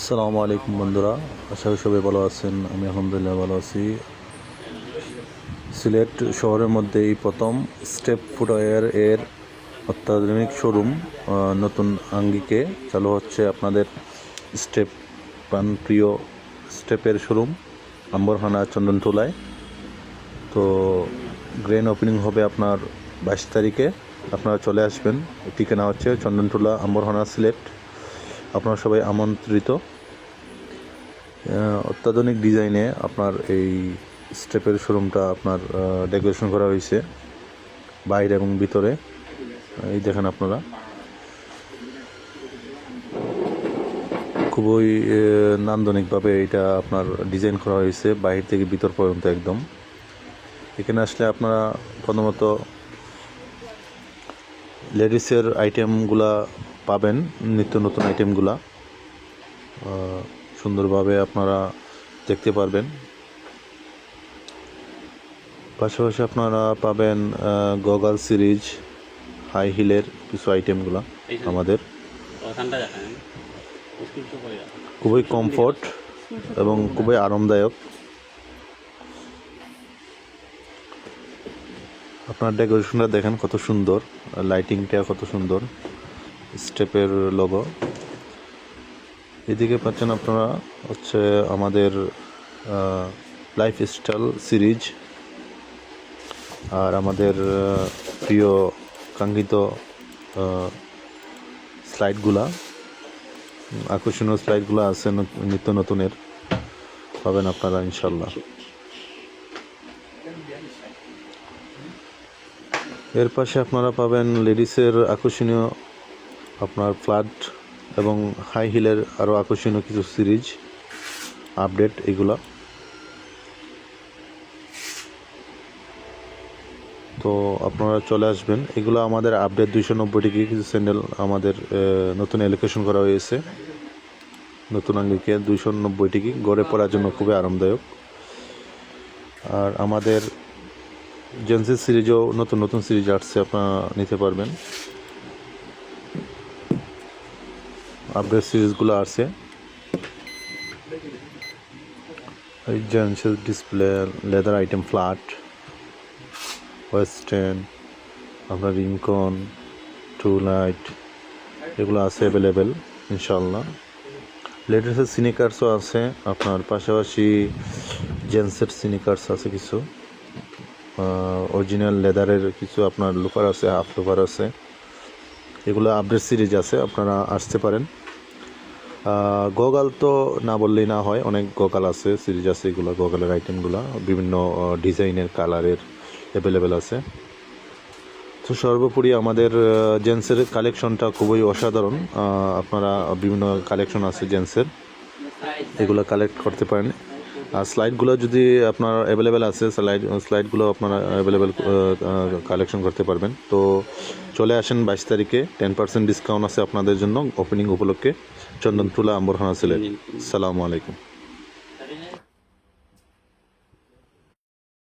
আসসালামু আলাইকুম বন্ধুরা, আশা করি সবাই ভালো আছেন, আমি আলহামদুলিল্লাহ ভালো আছি। সিলেট শহরের মধ্যে এই প্রথম স্টেপ ফুটওয়্যার এর অত্যাধুনিক শোরুম নতুন আঙ্গিকে চালু হচ্ছে আপনাদের স্টেপ প্রাণ প্রিয় স্টেপের শোরুম, আম্বরহানা চন্দনটোলায় তো গ্র্যান্ড ওপেনিং হবে আপনার বাইশ তারিখে, আপনারা চলে আসবেন। ঠিকানা হচ্ছে চন্দনটোলা আম্বরহানা সিলেট। আপনারা সবাই আমন্ত্রিত। অত্যাধুনিক ডিজাইনে আপনার এই স্টেপের শোরুমটা আপনার ডেকোরেশন করা হয়েছে, বাইরে এবং ভিতরে। এই দেখেন আপনারা। খুবই নান্দনিকভাবে এটা আপনার ডিজাইন করা হয়েছে বাইরে থেকে ভিতর পর্যন্ত একদম। এখানে আসলে আপনারা প্রথমত লেডিসের আইটেমগুলা পাবেন নিত্য নতুন আইটেমগুলা। সুন্দরভাবে আপনারা দেখতে পারবেন। পাশাপাশি আপনারা পাবেন গগল সিরিজ হাই হিলের কিছু আইটেমগুলা আমাদের। খুবই কমফোর্ট এবং খুবই আরামদায়ক। আপনার ডেকোরেশনটা দেখেন কত সুন্দর লাইটিংটা কত সুন্দর। স্টেপের লোগো এদিকে পাচ্ছেন আপনারা হচ্ছে আমাদের লাইফ স্টাইল সিরিজ আর আমাদের প্রিয় কাঙ্ক্ষিত স্লাইডগুলা আকর্ষণীয় স্লাইডগুলো আছে নিত্য নতুনের। পাবেন আপনারা ইনশাল্লাহ এর পাশে আপনারা পাবেন লেডিসের আকর্ষণীয় আপনার ফ্ল্যাট এবং হাই হিলের আরও আকর্ষণীয় কিছু সিরিজ, আপডেট এগুলা। তো আপনারা চলে আসবেন। এগুলো আমাদের আপডেট দুইশো নব্বইটি কিছু স্যান্ডেল আমাদের নতুন এলোকেশন করা হয়েছে। নতুন আঙ্গিকে দুইশো নব্বইটি গড়ে পড়ার জন্য খুবই আরামদায়ক। আর আমাদের জেন্সের সিরিজও নতুন নতুন সিরিজ আসছে, আপনারা নিতে পারবেন। আপডেট সিরিজগুলো আসছে এই জেন্সের display leather item flat western আপনার রিংকন টু লাইট এগুলো আছে অ্যাভেলেবেল ইনশাল্লাহ লেটেস্টের সিনিকার্সও আছে, আপনার পাশাপাশি জেন্টসের সিনিকার্স আছে কিছু। অরিজিনাল লেদারের কিছু আপনার লুফার আছে হাফ লুফার আছে। এগুলো আপডেট সিরিজ আছে, আপনারা আসতে পারেন। গগাল তো না বললেই না হয়, অনেক গগাল আছে সিরিজ আছে, এগুলো গগালের আইটেমগুলো বিভিন্ন ডিজাইনের কালারের অ্যাভেলেবেল আছে। তো সর্বোপরি আমাদের জেন্টসের কালেকশনটা খুবই অসাধারণ। আপনারা বিভিন্ন কালেকশন আছে জেন্টসের এগুলো কালেক্ট করতে পারেন। আর স্লাইডগুলো যদি আপনার অ্যাভেলেবেল আছে স্লাইড স্লাইডগুলো আপনারা অ্যাভেলেবেল কালেকশন করতে পারবেন। তো চলে আসেন বাইশ তারিখে টেন পার্সেন্ট ডিসকাউন্ট আছে আপনাদের জন্য ওপেনিং উপলক্ষে। চন্দনতুলা আম্বরখানা সিলেট। সালামু আলাইকুম।